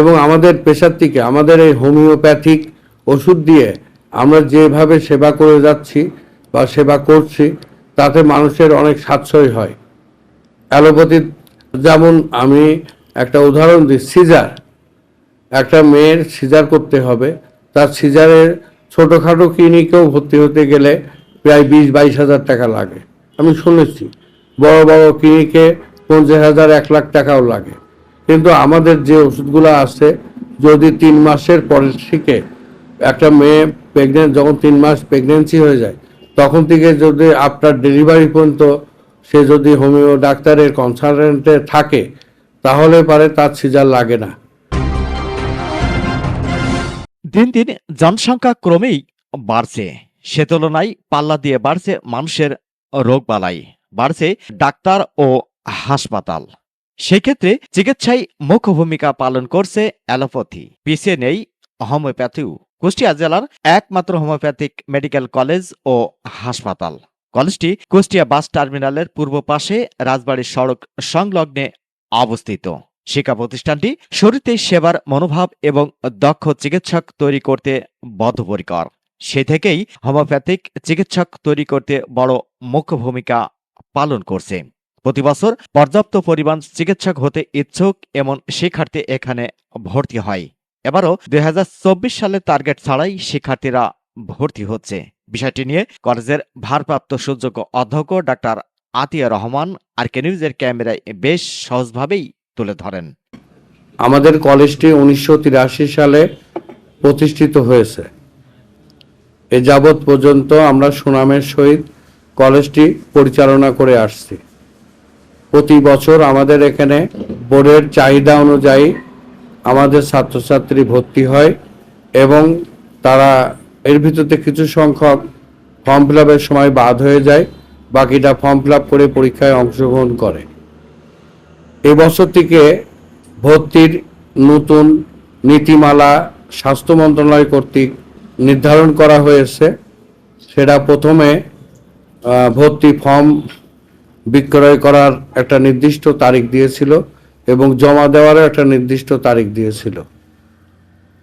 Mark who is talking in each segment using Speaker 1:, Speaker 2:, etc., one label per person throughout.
Speaker 1: এবং আমাদের পেশার থেকে, আমাদের এই হোমিওপ্যাথিক ওষুধ দিয়ে আমরা যেভাবে সেবা করে যাচ্ছি বা সেবা করছি, তাতে মানুষের অনেক সাশ্রয় হয়। অ্যালোপ্যাথি, যেমন আমি একটা উদাহরণ দিই, সিজার। একটা মেয়ের সিজার করতে হবে, তার সিজারের ছোটোখাটো ক্লিনিকেও ভর্তি হতে গেলে প্রায় বিশ, বাইশ হাজার টাকা লাগে। আমি শুনেছি, বড় বড় ক্লিনিকে পঞ্চাশ হাজার, এক লাখ টাকাও লাগে। কিন্তু আমাদের যে ওষুধগুলো আছে, যদি তিন মাসের পরে থেকে একটা মেয়ে প্রেগনেন্ট যখন তিন মাস প্রেগনেন্সি হয়ে যায়, তখন থেকে যদি আপনার ডেলিভারি পর্যন্ত সে যদি হোমিও ডাক্তারের কনসালটেন্টে থাকে, তাহলে পারে তার সিজার লাগে না।
Speaker 2: দিন দিন জনসংখ্যা ক্রমেই বাড়ছে। সে তুলনায় পাল্লা দিয়ে বাড়ছে মানুষের রোগবালাই, বাড়ছে ডাক্তার ও হাসপাতাল। সেক্ষেত্রে চিকিৎসায় মুখ্য ভূমিকা পালন করছে অ্যালোপ্যাথি পিছিয়ে নেই হোমিওপ্যাথিও। কুষ্টিয়া জেলার একমাত্র হোমিওপ্যাথিক মেডিকেল কলেজ ও হাসপাতাল। কলেজটি কুষ্টিয়া বাস টার্মিনালের পূর্ব পাশে রাজবাড়ী সড়ক সংলগ্নে অবস্থিত। শিক্ষা প্রতিষ্ঠানটি শরীরতে সেবার মনোভাব এবং দক্ষ চিকিৎসক তৈরি করতে বদ্ধপরিকর। সে থেকেই হোমিওপ্যাথিক চিকিৎসক তৈরি করতে বড় মুখ্য ভূমিকা পালন করছে। প্রতি বছর পর্যাপ্ত পরিমাণ চিকিৎসক হতে ইচ্ছুক এমন শিক্ষার্থী এখানে ভর্তি হয়। এবারও দুই সালের টার্গেট ছাড়াই শিক্ষার্থীরা ভর্তি হচ্ছে। বিষয়টি নিয়ে কলেজের ভারপ্রাপ্ত সুযোগ্য অধ্যক্ষ ডাক্তার আতিয়া রহমান আর কে নিউজের ক্যামেরায় বেশ সহজভাবেই তুলে ধরেন।
Speaker 1: আমাদের কলেজটি উনিশশো তিরাশি সালে প্রতিষ্ঠিত হয়েছে। এ যাবৎ পর্যন্ত আমরা সুনামের সহিত কলেজটি পরিচালনা করে আসছি। প্রতি বছর আমাদের এখানে বোর্ডের চাহিদা অনুযায়ী আমাদের ছাত্রছাত্রী ভর্তি হয় এবং তারা এর ভিতরে কিছু সংখ্যক ফর্ম ফিল সময় বাদ হয়ে যায়, বাকিটা ফর্ম ফিল করে পরীক্ষায় অংশগ্রহণ করে। এবছর থেকে ভর্তির নতুন নীতিমালা স্বাস্থ্য মন্ত্রণালয় কর্তৃক নির্ধারণ করা হয়েছে। সেটা প্রথমে ভর্তি ফর্ম বিক্রয় করার একটা নির্দিষ্ট তারিখ দিয়েছিল এবং জমা দেওয়ারও একটা নির্দিষ্ট তারিখ দিয়েছিল।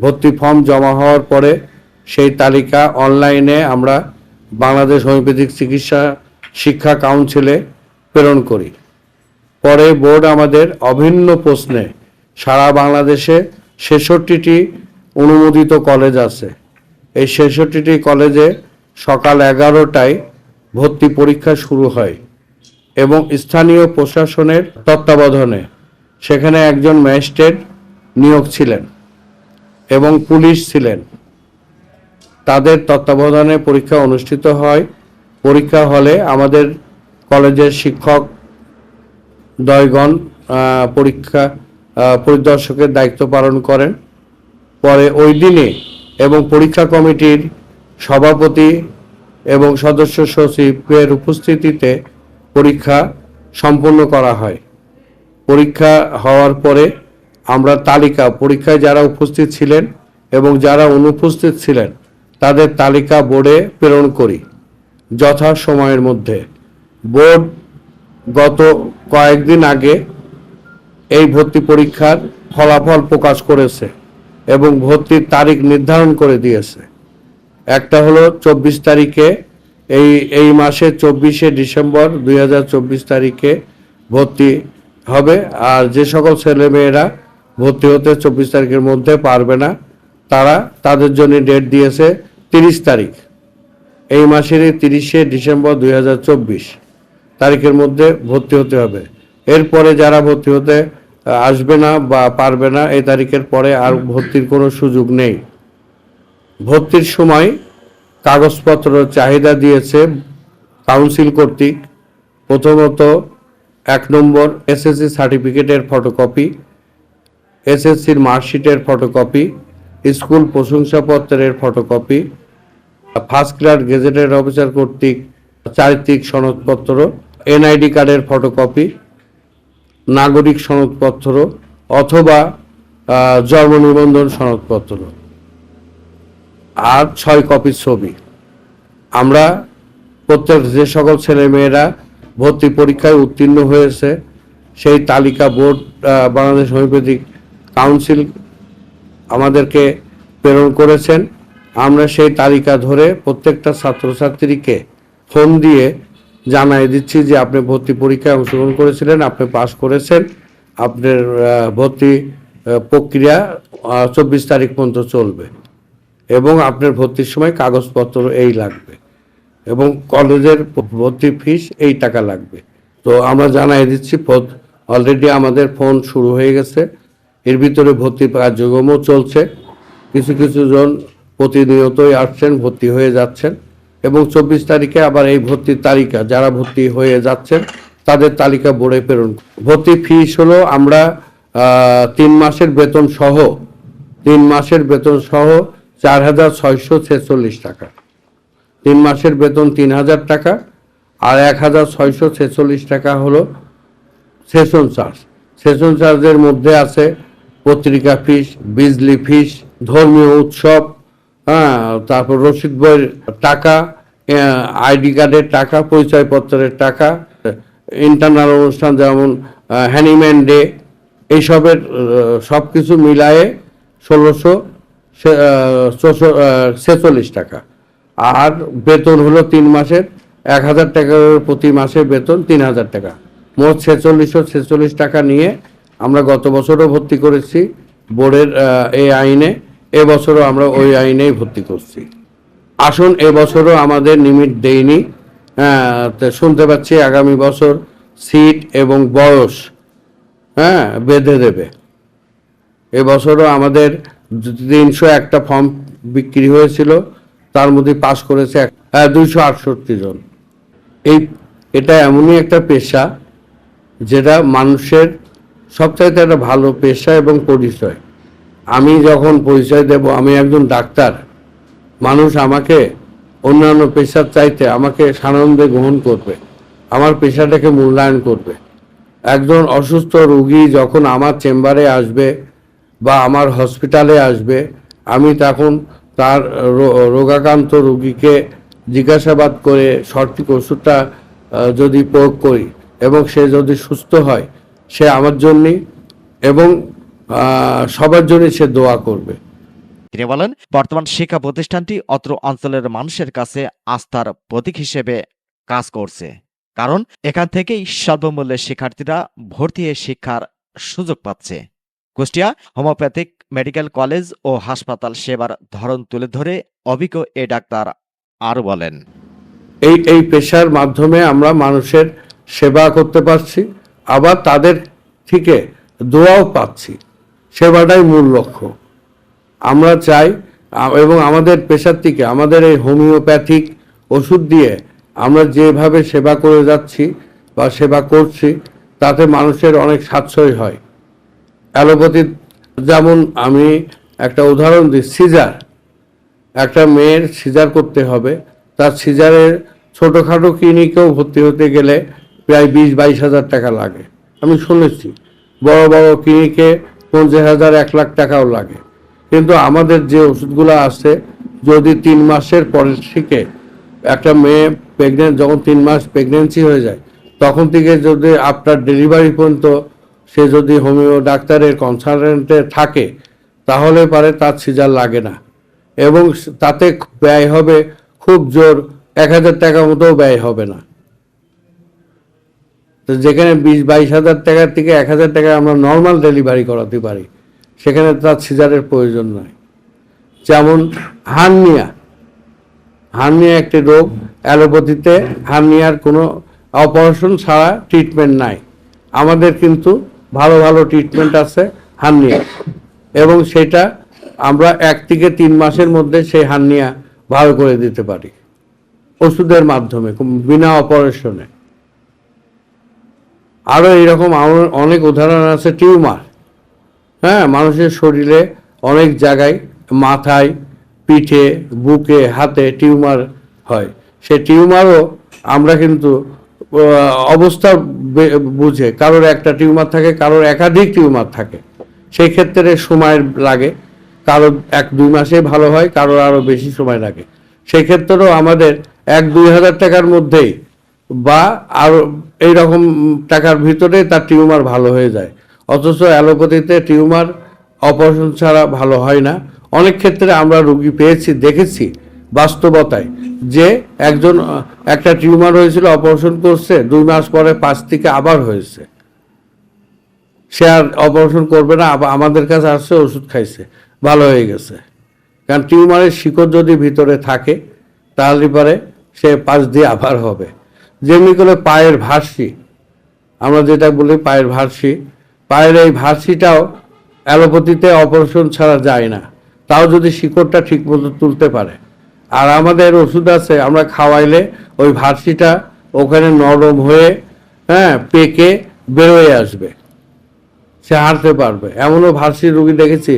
Speaker 1: ভর্তি ফর্ম জমা হওয়ার পরে সেই তালিকা অনলাইনে আমরা বাংলাদেশ হোমিওপ্যাথিক চিকিৎসা শিক্ষা কাউন্সিলে প্রেরণ করি। পরে বোর্ড আমাদের অভিন্ন প্রশ্নে সারা বাংলাদেশে ছেষট্টিটি অনুমোদিত কলেজ আছে। এই ছেষট্টিটি কলেজে সকাল এগারোটায় ভর্তি পরীক্ষা শুরু হয়। এবং স্থানীয় প্রশাসনের তত্ত্বাবধানে সেখানে একজন ম্যাজিস্ট্রেট নিয়োগ ছিলেন এবং পুলিশ ছিলেন। তাদের তত্ত্বাবধানে পরীক্ষা অনুষ্ঠিত হয়। পরীক্ষা হলে আমাদের কলেজের শিক্ষক দয়গণ পরীক্ষা পরিদর্শকের দায়িত্ব পালন করেন। পরে ওই দিনে এবং পরীক্ষা কমিটির সভাপতি এবং সদস্য সচিবের উপস্থিতিতে পরীক্ষা সম্পন্ন করা হয়। পরীক্ষা হওয়ার পরে আমরা তালিকা, পরীক্ষায় যারা উপস্থিত ছিলেন এবং যারা অনুপস্থিত ছিলেন, তাদের তালিকা বোর্ডে প্রেরণ করি। যথা সময়ের মধ্যে। বোর্ড গত কয়েকদিন আগে এই ভর্তি পরীক্ষার ফলাফল প্রকাশ করেছে এবং ভর্তির তারিখ নির্ধারণ করে দিয়েছে। একটা হলো চব্বিশ তারিখে এই এই মাসের চব্বিশে ডিসেম্বর দুই হাজার চব্বিশ তারিখে ভর্তি হবে। আর যে সকল ছেলেমেয়েরা ভর্তি হতে চব্বিশ তারিখের মধ্যে পারবে না, তারা তাদের জন্য ডেট দিয়েছে তিরিশ তারিখ। এই মাসেরই তিরিশে ডিসেম্বর দুই হাজার চব্বিশ তারিখের মধ্যে ভর্তি হতে হবে। এরপরে যারা ভর্তি হতে আসবে না বা পারবে না, এই তারিখের পরে আর ভর্তির কোনো সুযোগ নেই। ভর্তির সময় কাগজপত্র চাহিদা দিয়েছে কাউন্সিল কর্তৃক। প্রথমত এক নম্বর এসএসসি সার্টিফিকেটের ফটোকপি, এসএসসির মার্কশিটের ফটোকপি, স্কুল প্রশংসাপত্রের ফটোকপি, ফার্স্ট ক্লাস গেজেটের অফিসার কর্তৃক চারিত্রিক সনদপত্র, এনআইডি কার্ডের ফটোকপি, নাগরিক সনদপত্র অথবা জন্ম নিবন্ধন সনদপত্র। আর ছয় কপি ছবি। আমরা প্রত্যেক যে সকল ছেলেমেয়েরা ভর্তি পরীক্ষায় উত্তীর্ণ হয়েছে, সেই তালিকা বোর্ড বাংলাদেশ হোমিওপ্যাথিক কাউন্সিল আমাদেরকে প্রেরণ করেছেন। আমরা সেই তালিকা ধরে প্রত্যেকটা ছাত্রছাত্রীকে ফোন দিয়ে জানাই দিচ্ছি যে আপনি ভর্তি পরীক্ষায় অংশগ্রহণ করেছিলেন, আপনি পাশ করেছেন, আপনার ভর্তি প্রক্রিয়া চব্বিশ তারিখ পর্যন্ত চলবে। এবং আপনার ভর্তির সময় কাগজপত্র এই লাগবে। এবং কলেজের ভর্তি ফিস এই টাকা লাগবে। তো আমরা জানাই দিচ্ছি অলরেডি আমাদের ফোন শুরু হয়ে গেছে। এর ভিতরে ভর্তি কার্যক্রমও চলছে। কিছু কিছু জন প্রতিনিয়তই আসছেন, ভর্তি হয়ে যাচ্ছেন। এবং চব্বিশ তারিখে আবার এই ভর্তির তালিকা, যারা ভর্তি হয়ে যাচ্ছেন, তাদের তালিকা বোর্ডে প্রেরণ ভর্তি ফিস হলো আমরা তিন মাসের বেতন সহ, তিন মাসের বেতন সহ চার হাজার ছয়শো ছেচল্লিশ টাকা। তিন মাসের বেতন তিন হাজার টাকা, আর এক হাজার ছয়শো ছেচল্লিশ টাকা হলো সেশন চার্জ। সেশন চার্জের মধ্যে আছে পত্রিকা ফিস, বিজলি ফিস, ধর্মীয় উৎসব হ্যাঁ তারপর রসিদ বইয়ের টাকা আইডি কার্ডের টাকা, পরিচয়পত্রের টাকা ইন্টারনাল অনুষ্ঠান যেমন হ্যানিম্যান ডে এইসবের সব কিছু মিলায়ে ষোলোশো ছেচল্লিশ টাকা। আর বেতন হলো তিন মাসের, এক হাজার টাকার প্রতি মাসে বেতন তিন হাজার টাকা। মোট ছেচল্লিশশো ছেচল্লিশ টাকা নিয়ে আমরা গত বছরও ভর্তি করেছি বোর্ডের এই আইনে। এবছরও আমরা ওই আইনেই ভর্তি করছি। আসুন, এবছরও আমাদের লিমিট দেয়নি হ্যাঁ শুনতে পাচ্ছি আগামী বছর সিট এবং বয়স হ্যাঁ বেঁধে দেবে। এবছরও আমাদের তিনশো একটা ফর্ম বিক্রি হয়েছিল, তার মধ্যে পাশ করেছে দুইশো আটষট্টি জন। এই, এটা এমনই একটা পেশা যেটা মানুষের সবচাইতে একটা ভালো পেশা এবং পরিচয়। আমি যখন পরিচয় দেব, আমি একজন ডাক্তার, মানুষ আমাকে অন্যান্য পেশার চাইতে আমাকে সানন্দে গ্রহণ করবে, আমার পেশাটাকে মূল্যায়ন করবে। একজন অসুস্থ রুগী যখন আমার চেম্বারে আসবে বা আমার হসপিটালে আসবে, আমি তখন তার রোগাক্রান্ত রোগীকে জিজ্ঞাসাবাদ করে সঠিক ওষুধটা যদি প্রয়োগ করি এবং সে যদি সুস্থ হয়, সে আমার জন্যে এবং সবার জন্যই সে দোয়া করবে।
Speaker 2: তিনি বলেন, বর্তমান শিক্ষা প্রতিষ্ঠানটি অত্র অঞ্চলের মানুষের কাছে আস্থার প্রতীক হিসেবে কাজ করছে। কারণ, এখান থেকেই স্বল্পমূল্যে শিক্ষার্থীরা ভর্তি হয়ে শিক্ষার সুযোগ পাচ্ছে। কুষ্টিয়া হোমিওপ্যাথিক মেডিকেল কলেজ ও হাসপাতাল সেবার ধরন তুলে ধরে অভিজ্ঞ এ ডাক্তার আরও বলেন।
Speaker 1: এই এই পেশার মাধ্যমে আমরা মানুষের সেবা করতে পারছি, আবার তাদের থেকে দোয়াও পাচ্ছি। সেবাটাই মূল লক্ষ্য। আমরা চাই, এবং আমাদের পেশার থেকে আমাদের এই হোমিওপ্যাথিক ওষুধ দিয়ে আমরা যেভাবে সেবা করে যাচ্ছি বা সেবা করছি, তাতে মানুষের অনেক সাশ্রয় হয়। অ্যালোপ্যাথি যেমন আমি একটা উদাহরণ দিই, সিজার। একটা মেয়ের সিজার করতে হবে। তার সিজারের ছোটোখাটো ক্লিনিকেও ভর্তি হতে গেলে প্রায় বিশ, বাইশ হাজার টাকা লাগে। আমি শুনেছি, বড় বড় ক্লিনিকে পঞ্চাশ হাজার, এক লাখ টাকাও লাগে। কিন্তু আমাদের যে ওষুধগুলো আছে, যদি তিন মাসের পরের থেকে একটা মেয়ে প্রেগনেন্ট যখন তিন মাস প্রেগনেন্সি হয়ে যায়, তখন থেকে যদি আফটার ডেলিভারি পর্যন্ত সে যদি হোমিও ডাক্তারের কনসালটেন্টে থাকে, তাহলে পারে তার সিজার লাগে না। এবং তাতে ব্যয় হবে খুব জোর, এক হাজার টাকা মতো ব্যয় হবে না। তো যেখানে বিশ, বাইশ হাজার টাকার থেকে এক হাজার টাকা আমরা নর্মাল ডেলিভারি করাতে পারি, সেখানে তার সিজারের প্রয়োজন নয় যেমন হার্নিয়া। হার্নিয়া একটি রোগ, অ্যালোপ্যাথিতে হার্নিয়ার কোনো অপারেশন ছাড়া ট্রিটমেন্ট নাই। আমাদের কিন্তু ভালো ভালো ট্রিটমেন্ট আছে, হার্নিয়া। এবং সেটা আমরা এক থেকে তিন মাসের মধ্যে সেই হার্নিয়া ভালো করে দিতে পারি, ওষুধের মাধ্যমে বিনা অপারেশনে। আরও এরকম অনেক উদাহরণ আছে, টিউমার। হ্যাঁ মানুষের শরীরে অনেক জায়গায় মাথায়, পিঠে, বুকে, হাতে টিউমার হয়। সে টিউমারও আমরা কিন্তু অবস্থা বুঝে। কারোর একটা টিউমার থাকে, কারোর একাধিক টিউমার থাকে। সেই ক্ষেত্রে সময় লাগে। কারোর এক দুই মাসে ভালো হয়, কারোর আরও বেশি সময় লাগে। সেই ক্ষেত্রেও আমাদের এক দুই হাজার টাকার মধ্যেই বা আরও এইরকম টাকার ভিতরে তার টিউমার ভালো হয়ে যায়। অথচ অ্যালোপ্যাথিতে টিউমার অপারেশন ছাড়া ভালো হয় না। অনেক ক্ষেত্রে আমরা রুগী পেয়েছি, দেখেছি বাস্তবতায়। যে একজন একটা টিউমার হয়েছিল, অপারেশন করছে, দুই মাস পরে পাঁচ থেকে আবার হয়েছে। সে আর অপারেশন করবে না আমাদের কাছে আসছে, ওষুধ খাইছে। ভালো হয়ে গেছে। কারণ টিউমারের শিকড় যদি ভিতরে থাকে, তাহলে পরে সে পাশ দিয়ে আবার হবে। যেমনি করে পায়ের ভার্সি আমরা যেটা বলি পায়ের ভার্সি পায়ের এই ভার্সিটাও অ্যালোপ্যাথিতে অপারেশন ছাড়া যায় না। তাও যদি শিকড়টা ঠিকমতো তুলতে পারে। আর আমাদের ওষুধ আছে, আমরা খাওয়াইলে ওই ভার্সিটা ওখানে নরম হয়ে হ্যাঁ পেকে বেরোয় আসবে। সে হাঁটতে পারবে। এমনও ভার্সি রুগী দেখেছি,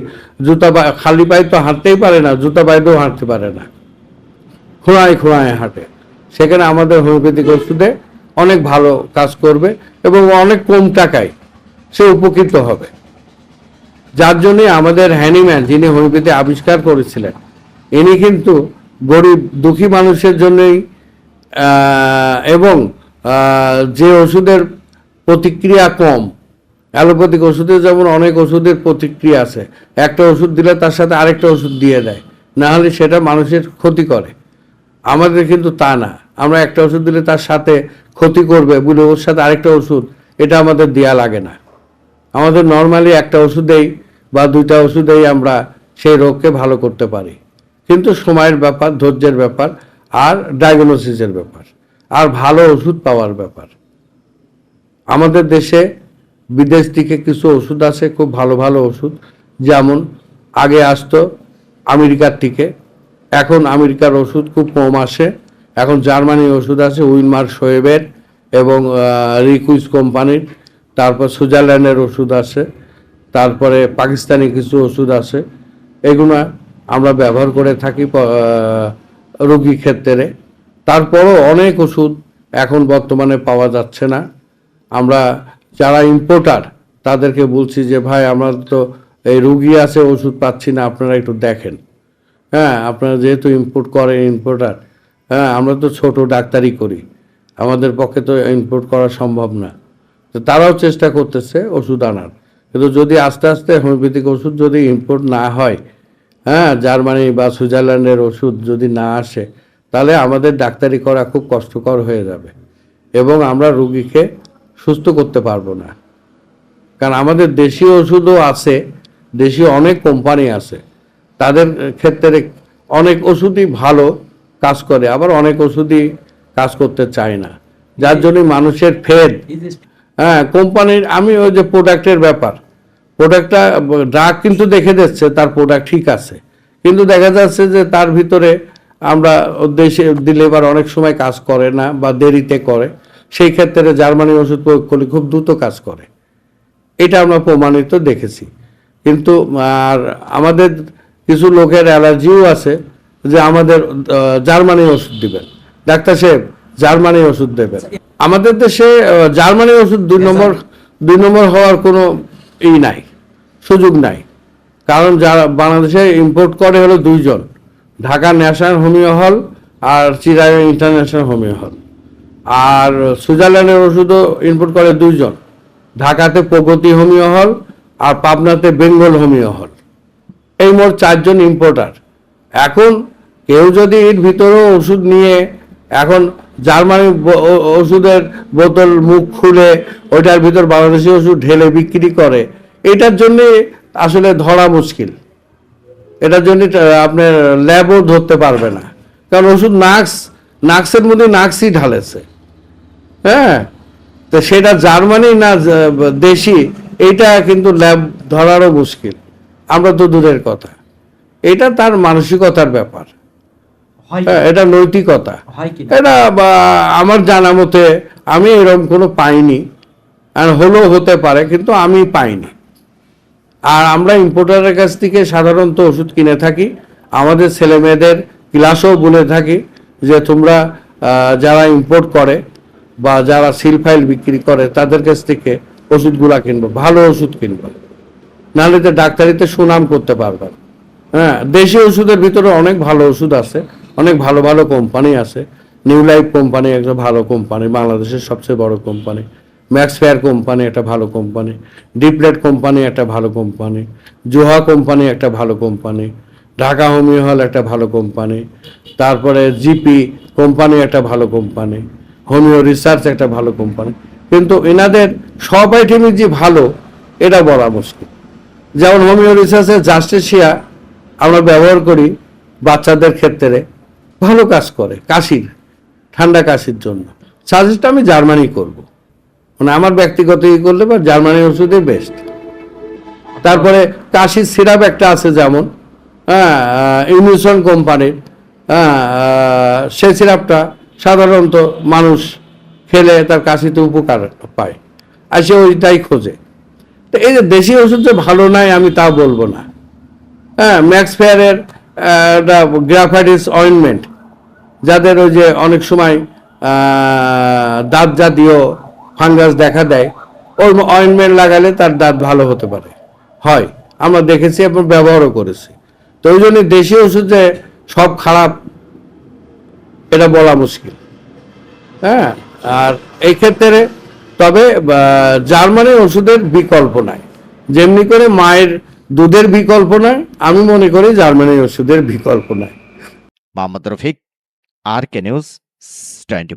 Speaker 1: জুতা খালি পায়ে তো হাঁটতেই পারে না, জুতা পায়েতেও হাঁটতে পারে না। খোঁড়ায় খোঁড়ায় হাঁটে। সেখানে আমাদের হোমিওপ্যাথিক ওষুধে অনেক ভালো কাজ করবে এবং অনেক কম টাকায় সে উপকৃত হবে। যার জন্য আমাদের হ্যানিম্যান, যিনি হোমিওপ্যাথি আবিষ্কার করেছিলেন, ইনি কিন্তু গরিব, দুঃখী মানুষের জন্যই এবং যে ওষুধের প্রতিক্রিয়া কম, অ্যালোপ্যাথিক ওষুধে যেমন অনেক ওষুধের প্রতিক্রিয়া আছে, একটা ওষুধ দিলে তার সাথে আরেকটা ওষুধ দিয়ে দেয় না হলে সেটা মানুষের ক্ষতি করে। আমাদের কিন্তু তা না, আমরা একটা ওষুধ দিলে তার সাথে ক্ষতি করবে বলে ওর সাথে আরেকটা ওষুধ, এটা আমাদের দেয়া লাগে না। আমাদের নর্মালি একটা ওষুধেই বা দুইটা ওষুধেই আমরা সেই রোগকে ভালো করতে পারি। কিন্তু সময়ের ব্যাপার, ধৈর্যের ব্যাপার, আর ডায়াগনোসিসের ব্যাপার, আর ভালো ওষুধ পাওয়ার ব্যাপার। আমাদের দেশে বিদেশ থেকে কিছু ওষুধ আছে খুব ভালো ভালো ওষুধ। যেমন আগে আসতো আমেরিকার থেকে, এখন আমেরিকার ওষুধ খুব কম আসে। এখন জার্মানির ওষুধ আছে উইনমার সোয়েবের এবং রিকুইজ কোম্পানির। তারপর সুইজারল্যান্ডের ওষুধ আছে তারপরে পাকিস্তানি কিছু ওষুধ আছে এগুলো আমরা ব্যবহার করে থাকি রোগী ক্ষেত্রে। তারপরও অনেক ওষুধ এখন বর্তমানে পাওয়া যাচ্ছে না। আমরা যারা ইম্পোর্টার তাদেরকে বলছি যে, ভাই, আমরা তো এই রুগী আছে, ওষুধ পাচ্ছি না, আপনারা একটু দেখেন। হ্যাঁ আপনারা যেহেতু ইম্পোর্ট করেন ইম্পোর্টার হ্যাঁ আমরা তো ছোট ডাক্তারি করি। আমাদের পক্ষে তো ইম্পোর্ট করা সম্ভব না। তো তারাও চেষ্টা করতেছে ওষুধ আনার। কিন্তু যদি আস্তে আস্তে হোমিওপ্যাথিক ওষুধ যদি ইম্পোর্ট না হয় হ্যাঁ জার্মানি বা সুইজারল্যান্ডের ওষুধ যদি না আসে তাহলে আমাদের ডাক্তারি করা খুব কষ্টকর হয়ে যাবে এবং আমরা রুগীকে সুস্থ করতে পারব না। কারণ আমাদের দেশীয় ওষুধও আছে দেশীয় অনেক কোম্পানি আছে তাদের ক্ষেত্রে অনেক ওষুধই ভালো কাজ করে আবার অনেক ওষুধই কাজ করতে চায় না। যার জন্য মানুষের ফেদ। হ্যাঁ কোম্পানির আমি ওই যে প্রোডাক্টের ব্যাপার প্রোডাক্টটা ড্রাগ কিন্তু দেখে দিচ্ছে তার প্রোডাক্ট ঠিক আছে। কিন্তু দেখা যাচ্ছে যে তার ভিতরে আমরা দেশে দিলে এবার অনেক সময় কাজ করে না বা দেরিতে করে। সেই ক্ষেত্রে জার্মানি ওষুধ প্রয়োগ করলে খুব দ্রুত কাজ করে। এটা আমরা প্রমাণিত দেখেছি। কিন্তু আর আমাদের কিছু লোকের অ্যালার্জিও আছে যে আমাদের জার্মানি ওষুধ দিবেন। ডাক্তার সাহেব জার্মানি ওষুধ দেবেন। আমাদের দেশে জার্মানি ওষুধ দুই নম্বর দুই নম্বর হওয়ার কোনো ই নাই। সুযোগ নাই। কারণ যারা বাংলাদেশে ইম্পোর্ট করে হলো দুইজন। ঢাকা ন্যাশনাল হোমিও হল আর চিরাই ইন্টারন্যাশনাল হোমিও হল আর সুইজারল্যান্ডের ওষুধও ইম্পোর্ট করে দুইজন। ঢাকাতে প্রগতি হোমিও হল আর পাবনাতে বেঙ্গল হোমিও হল এই মোট চারজন ইম্পোর্টার এখন কেউ যদি এর ভিতরেও ওষুধ নিয়ে এখন জার্মানি ওষুধের বোতল মুখ খুলে ওইটার ভিতর বাংলাদেশি ওষুধ ঢেলে বিক্রি করে এটার জন্যে আসলে ধরা মুশকিল। এটার জন্য আপনার ল্যাবও ধরতে পারবে না। কারণ ওষুধ নাক্স নাক্সের মধ্যে নাক্সই ঢালেছে। হ্যাঁ? তো সেটা জার্মানি না দেশি এইটা কিন্তু ল্যাব ধরারও মুশকিল। আমরা তো দূরের কথা। এটা তার মানসিকতার ব্যাপার।
Speaker 3: হ্যাঁ,
Speaker 1: এটা নৈতিকতা। এটা বা আমার জানা মতে আমি এরকম কোনো পাইনি। আর হলেও হতে পারে কিন্তু আমি পাইনি। আর আমরা ইম্পোর্টারের কাছ থেকে সাধারণত ওষুধ কিনে থাকি। আমাদের ছেলে মেয়েদের ক্লাসেও বলে থাকি যে তোমরা যারা ইম্পোর্ট করে বা যারা সিল ফাইল বিক্রি করে, তাদের কাছ থেকে ওষুধগুলা কিনবো, ভালো ওষুধ কিনবো। নাহলে তো ডাক্তারিতে সুনাম করতে পারবে হ্যাঁ দেশি ওষুধের ভিতরে অনেক ভালো ওষুধ আছে, অনেক ভালো ভালো কোম্পানি আছে। নিউ লাইফ কোম্পানি একটা ভালো কোম্পানি বাংলাদেশের সবচেয়ে বড় কোম্পানি ম্যাক্স ফেয়ার কোম্পানি একটা ভালো কোম্পানি ডিপ্লেট কোম্পানি একটা ভালো কোম্পানি জোহা কোম্পানি একটা ভালো কোম্পানি ঢাকা হোমিও হল একটা ভালো কোম্পানি তারপরে জিপি কোম্পানি একটা ভালো কোম্পানি হোমিও রিসার্চ একটা ভালো কোম্পানি কিন্তু এনাদের সব আইটেমই যে ভালো, এটা বলা মুশকিল। যেমন হোমিও রিসার্চের জাস্টিসিয়া আমরা ব্যবহার করি বাচ্চাদের ক্ষেত্রে, ভালো কাজ করে, কাশির, ঠান্ডা কাশির জন্য। সাজেস্ট আমি জার্মানি করব। মানে আমার ব্যক্তিগত ই করলে বা জার্মানির ওষুধই বেস্ট তারপরে কাশির সিরাপ একটা আছে যেমন হ্যাঁ ইউনিসন কোম্পানির হ্যাঁ সেই সিরাপটা সাধারণত মানুষ খেলে তার কাশিতে উপকার পায় আর সে ওইটাই খোঁজে। তো এই যে দেশি ওষুধ যে ভালো নাই আমি তা বলব না। হ্যাঁ ম্যাক্স ফেয়ারের গ্রাফাইটিস অয়েনমেন্ট যাদের ওই যে অনেক সময় দাঁত জাতীয় ফাঙ্গাস দেখা দেয় ওই অয়েনমেন্ট লাগালে তার দাঁত ভালো হতে পারে। হয়, আমরা দেখেছি এবং ব্যবহারও করেছি। তো ওই জন্য দেশি ওষুধ সব খারাপ, এটা বলা মুশকিল। হ্যাঁ আর এই ক্ষেত্রে তবে জার্মানি ওষুধের বিকল্প নাই। যেমনি করে মায়ের দুধের বিকল্প নাই, আমি মনে করি জার্মানি ওষুধের বিকল্প নাই।
Speaker 2: Mohammad Rafiq R K news, twenty